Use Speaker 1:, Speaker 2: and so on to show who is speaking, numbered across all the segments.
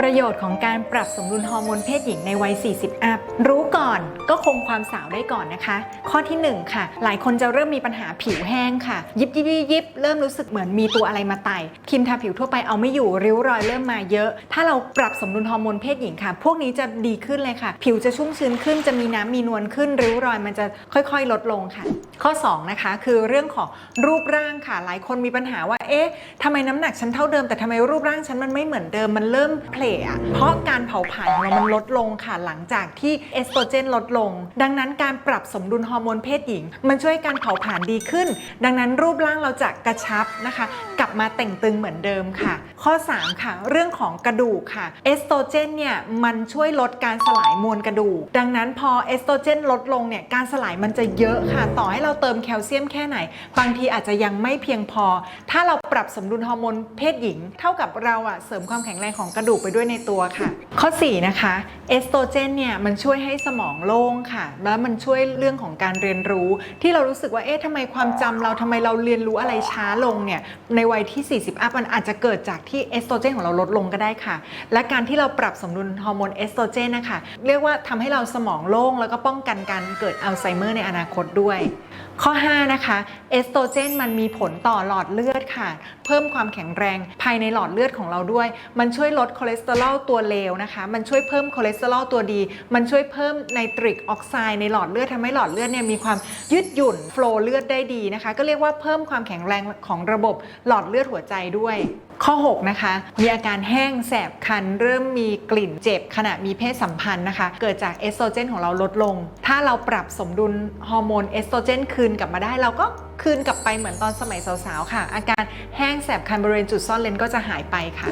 Speaker 1: ประโยชน์ของการปรับสมดุลฮอร์โมนเพศหญิงในวัย 40 อัพ รู้ก่อนก็คงความสาวได้ก่อนนะคะ ข้อทีหนึ่1 ค่ะ หลายคนจะเริ่มมีปัญหาผิวแห้งค่ะยิบยิบยิบยิบเริ่มรู้สึกเหมือนมีตัวอะไรมาไต่ครีมทาผิวทั่วไปเอาไม่อยู่ริ้วรอยเริ่มมาเยอะ ถ้าเราปรับสมดุลฮอร์โมนเพศหญิงค่ะ พวกนี้จะดีขึ้นเลยค่ะ ผิวจะชุ่มชื้นขึ้นจะมีน้ำมีนวลขึ้นริ้วรอยมันจะค่อยๆ ลดลงค่ะ ข้อ 2 นะคะ คือเรื่องของรูปร่างค่ะ หลายคนมีปัญหาว่าเอ๊ะทำไมน้ำหนักฉันเท่าเดิมแต่ทำไมรูปร่างฉันมันไม่เหมือนเดิมมันเริ่มเพลอะเพราะการเผาผลาญของเรามันลดลงค่ะหลังจากที่เอสโตรเจนลดลง ดังนั้นการปรับสมดุลฮอร์โมนเพศหญิง มันช่วยการเผาผลาญดีขึ้น ดังนั้นรูปร่างเราจะกระชับนะคะ กลับมาแต่งตึงเหมือนเดิมค่ะ ข้อ 3 ค่ะ เรื่องของกระดูกค่ะเอสโตรเจนเนี่ยมันช่วยลดการสลายมวลกระดูก ดังนั้นพอเอสโตรเจนลดลงเนี่ยการสลายมันจะเยอะค่ะ ต่อให้เราเติมแคลเซียมแค่ไหน บางทีอาจจะยังไม่เพียงพอ ถ้าเราปรับสมดุลฮอร์โมนเพศหญิง เท่ากับเราอะเสริมความแข็งแรงของกระดูกไปด้วยในตัวค่ะ ข้อ 4 นะคะ เอสโตรเจนเนี่ยมันช่วยให้สมองโล่งค่ะ แล้วมันช่วยเรื่องของการเรียนรู้ ที่เรารู้สึกว่าเอ๊ะทำไมความจำเราทำไมเราเรียนรู้อะไรช้าลงเนี่ยในวัยที่ 40 อัพมันอาจจะเกิดจากที่เอสโตรเจนของเราลดลงก็ได้ค่ะ และการที่เราปรับสมดุลฮอร์โมนเอสโตรเจนนะคะเรียกว่าทำให้เราสมองโล่งแล้วก็ป้องกันการเกิดอัลไซเมอร์ในอนาคตด้วย ข้อ 5 นะคะ เอสโตรเจนมันมีผลต่อหลอดเลือดค่ะ เพิ่มความแข็งแรงภายในหลอดเลือดของเราด้วย มันช่วยลดคอเลสเตอรอลตัวเลวนะคะ มันช่วยเพิ่มคอเลสเตอรอลตัวดี มันช่วยเพิ่มไนตริกออกไซด์ในหลอดเลือดทำให้หลอดเลือดเนี่ยมีความยืดหยุ่นโฟล์เลือดได้ดีนะคะ ก็เรียกว่าเพิ่มความแข็งแรงของระบบหลอดเลือดหัวใจด้วย ข้อ 6 นะคะ มีอาการแห้งแสบคัน เริ่มมีกลิ่นเจ็บขณะมีเพศสัมพันธ์นะคะ เกิดจากเอสโตรเจนของเราลดลง ถ้าเราปรับสมดุลฮอร์โมนเอสโตรเจนคืนกลับมาได้เราก็คืนกลับไปเหมือนตอนสมัยสาวๆ ค่ะ อาการแห้งแสบคันบริเวณจุดซ่อนเลนก็จะหายไปค่ะ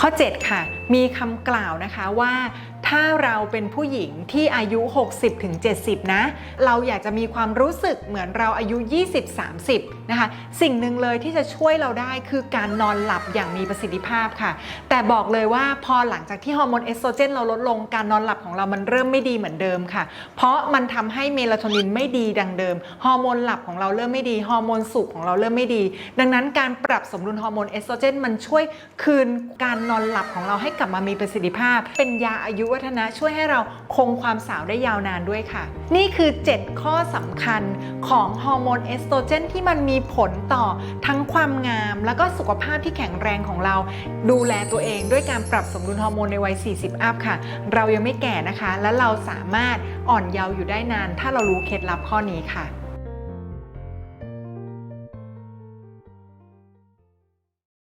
Speaker 1: ข้อ 7 ค่ะ มีคำกล่าวนะคะว่า ถ้าเราเป็นผู้หญิงที่อายุ 60-70 นะ เราอยากจะมีความรู้สึกเหมือนเราอายุ 20-30 นะคะ สิ่งหนึ่งเลยที่จะช่วยเราได้คือการนอนหลับอย่างมีประสิทธิภาพค่ะ แต่บอกเลยว่าพอหลังจากที่ฮอร์โมนเอสโตรเจนเราลดลงการนอนหลับของเรามันเริ่มไม่ดีเหมือนเดิมค่ะ เพราะมันทำให้เมลาโทนินไม่ดีดังเดิมฮอร์โมนหลับของเราเริ่มไม่ดีฮอร์โมนสุขของเราเริ่มไม่ดี ดังนั้นการปรับสมดุลฮอร์โมนเอสโตรเจนมันช่วยคืนการนอนหลับของเราให้กลับมามีประสิทธิภาพ เป็นยาอายุวัฒนะช่วยให้เราคงความสาวได้ยาวนานด้วยค่ะ นี่คือ 7 ข้อสำคัญของฮอร์โมนเอสโตรเจนที่มันมีผลต่อทั้งความงาม แล้วก็สุขภาพที่แข็งแรงของเรา ดูแลตัวเองด้วยการปรับสมดุลฮอร์โมนในวัย 40 อัพค่ะ เรายังไม่แก่นะคะ และเราสามารถอ่อนเยาว์อยู่ได้นาน ถ้าเรารู้เคล็ดลับข้อนี้ค่ะ